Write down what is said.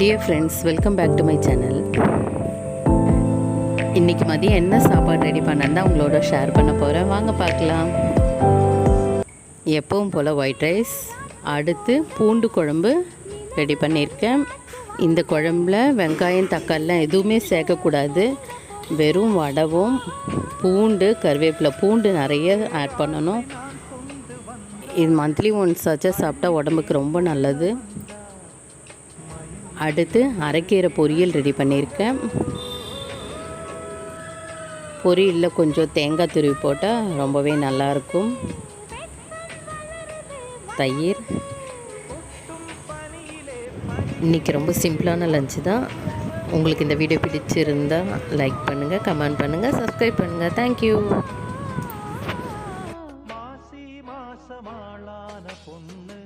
Dear friends welcome back to my channel இன்றைக்கி மதியம் என்ன சாப்பாடு ரெடி பண்ணேன் தான் உங்களோட ஷேர் பண்ண போகிறேன் வாங்க பார்க்கலாம். எப்பவும் போல் ஒயிட் ரைஸ் அடுத்து பூண்டு குழம்பு ரெடி பண்ணியிருக்கேன். இந்த குழம்புல வெங்காயம் தக்காளிலாம் எதுவுமே சேர்க்கக்கூடாது. வெறும் வடவும் பூண்டு கருவேப்பிலை பூண்டு நிறைய ஆட் பண்ணணும். இது மந்த்லி ஒன்ஸ் ஆச்சா சாப்பிட்டா உடம்புக்கு ரொம்ப நல்லது. அடுத்து அரைக்கீரை பொரியல் ரெடி பண்ணியிருக்கேன். பொரியலில் கொஞ்சம் தேங்காய் துருவி போட்டால் ரொம்பவே நல்லாயிருக்கும். தயிர். இன்றைக்கி ரொம்ப சிம்பிளான லஞ்சு தான். உங்களுக்கு இந்த வீடியோ பிடிச்சிருந்தால் லைக் பண்ணுங்கள் கமெண்ட் பண்ணுங்கள் சப்ஸ்கிரைப் பண்ணுங்கள் தேங்க்யூ மாசி மாசமாளான பொண்ணு